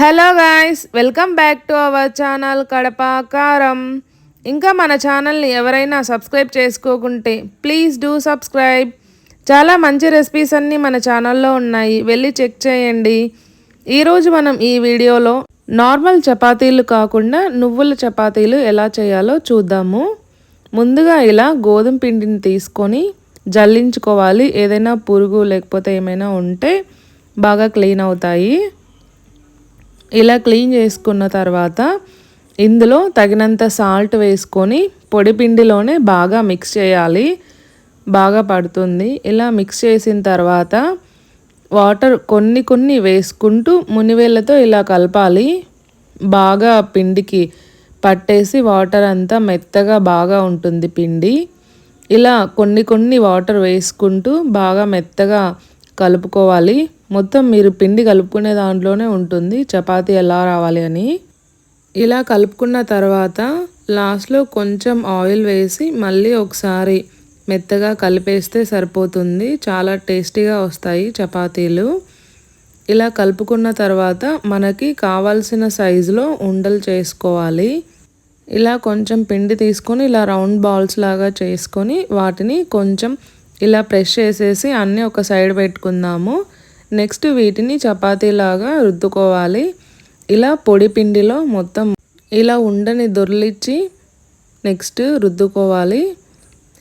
Hello guys welcome back to our channel Kadapa Karam ఇంకా మన ఛానల్ని ఎవరైనా సబ్స్క్రైబ్ చేసుకోకుంటే ప్లీజ్ డూ సబ్స్క్రైబ్. చాలా మంచి రెసిపీస్ అన్నీ మన ఛానల్లో ఉన్నాయి వెళ్ళి చెక్ చేయండి. ఈరోజు మనం ఈ వీడియోలో నార్మల్ చపాతీలు కాకుండా నువ్వుల చపాతీలు ఎలా చేయాలో చూద్దాము. ముందుగా ఇలా గోధుమ పిండిని తీసుకొని జల్లించుకోవాలి. ఏదైనా పురుగు లేకపోతే ఏమైనా ఉంటే బాగా క్లీన్ అవుతాయి. ఇలా క్లీన్ చేసుకున్న తర్వాత ఇందులో తగినంత సాల్ట్ వేసుకొని పొడి పిండిలోనే బాగా మిక్స్ చేయాలి. బాగా పడుతుంది. ఇలా మిక్స్ చేసిన తర్వాత వాటర్ కొన్ని కొన్ని వేసుకుంటూ మునివేళ్ళతో ఇలా కలపాలి. బాగా పిండికి పట్టేసి వాటర్ అంతా మెత్తగా బాగా ఉంటుంది పిండి. ఇలా కొన్ని కొన్ని వాటర్ వేసుకుంటూ బాగా మెత్తగా కలుపుకోవాలి. మొత్తం మీరు పిండి కలుపుకునే దాంట్లోనే ఉంటుంది. చపాతీ ఎలా రావాలి అని. ఇలా కలుపుకున్న తర్వాత లాస్ట్లో కొంచెం ఆయిల్ వేసి మళ్ళీ ఒకసారి మెత్తగా కలిపేస్తే సరిపోతుంది. చాలా టేస్టీగా వస్తాయి చపాతీలు. ఇలా కలుపుకున్న తర్వాత మనకి కావాల్సిన సైజులో ఉండలు చేసుకోవాలి. ఇలా కొంచెం పిండి తీసుకొని ఇలా రౌండ్ బాల్స్ లాగా చేసుకొని వాటిని కొంచెం ఇలా ప్రెష్ చేసేసి అన్నీ ఒక సైడ్ పెట్టుకుందాము. నెక్స్ట్ వీటిని చపాతీలాగా రుద్దుకోవాలి. ఇలా పొడి పిండిలో మొత్తం ఇలా ఉండని దొర్లిచ్చి నెక్స్ట్ రుద్దుకోవాలి.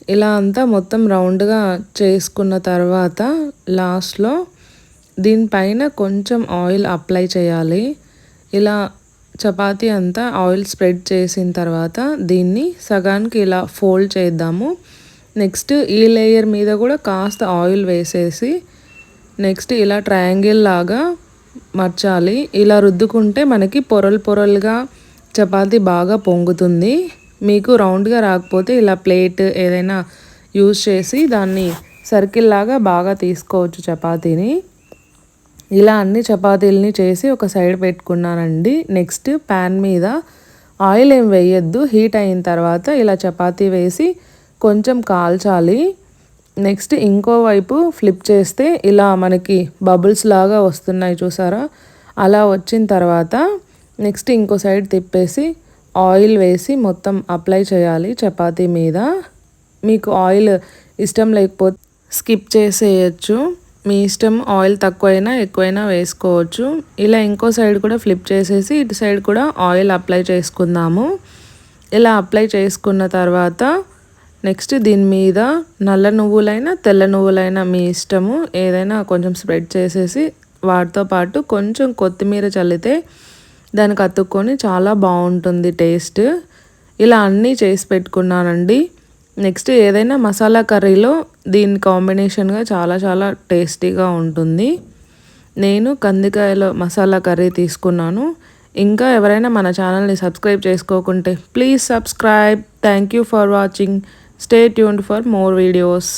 ఇలా అంతా మొత్తం రౌండ్గా చేసుకున్న తర్వాత లాస్ట్లో దీనిపైన కొంచెం ఆయిల్ అప్లై చేయాలి. ఇలా చపాతి అంతా ఆయిల్ స్ప్రెడ్ చేసిన తర్వాత దీన్ని సగానికి ఇలా ఫోల్డ్ చేద్దాము. నెక్స్ట్ ఈ లేయర్ మీద కూడా కాస్త ఆయిల్ వేసేసి నెక్స్ట్ ఇలా ట్రయాంగిల్ లాగా మర్చాలి. ఇలా రుద్దుకుంటే మనకి పొరలు పొరలుగా చపాతి బాగా పొంగుతుంది. మీకు రౌండ్గా రాకపోతే ఇలా ప్లేట్ ఏదైనా యూజ్ చేసి దాన్ని సర్కిల్ లాగా బాగా తీసుకోవచ్చు చపాతీని. ఇలా అన్ని చపాతీలని చేసి ఒక సైడ్ పెట్టుకున్నానండి. నెక్స్ట్ ప్యాన్ మీద ఆయిల్ ఏం వేయద్దు. హీట్ అయిన తర్వాత ఇలా చపాతీ వేసి కొంచెం కాల్చాలి. నెక్స్ట్ ఇంకో వైపు ఫ్లిప్ చేస్తే ఇలా మనకి బబుల్స్ లాగా వస్తున్నాయి చూసారా? అలా వచ్చిన తర్వాత నెక్స్ట్ ఇంకో సైడ్ తిప్పేసి ఆయిల్ వేసి మొత్తం అప్లై చేయాలి చపాతీ మీద. మీకు ఆయిల్ ఇష్టం లేకపోతే స్కిప్ చేసేయచ్చు. మీ ఇష్టం ఆయిల్ తక్కువైనా ఎక్కువైనా వేసుకోవచ్చు. ఇలా ఇంకో సైడ్ కూడా ఫ్లిప్ చేసేసి ఇటు సైడ్ కూడా ఆయిల్ అప్లై చేసుకుందాము. ఇలా అప్లై చేసుకున్న తర్వాత నెక్స్ట్ దీని మీద నల్ల నువ్వులైనా తెల్ల నువ్వులైనా మీ ఇష్టము. ఏదైనా కొంచెం స్ప్రెడ్ చేసేసి వాటితో పాటు కొంచెం కొత్తిమీర చల్లితే దానికి అతుక్కొని చాలా బాగుంటుంది టేస్ట్ ఇలా అన్నీ చేసి పెట్టుకున్నానండి. నెక్స్ట్ ఏదైనా మసాలా కర్రీలో దీని కాంబినేషన్గా చాలా చాలా టేస్టీగా ఉంటుంది. నేను కందికాయలో మసాలా కర్రీ తీసుకున్నాను. ఇంకా ఎవరైనా మన ఛానల్ని subscribe చేసుకోకుంటే please subscribe thank you for watching Stay tuned for more videos.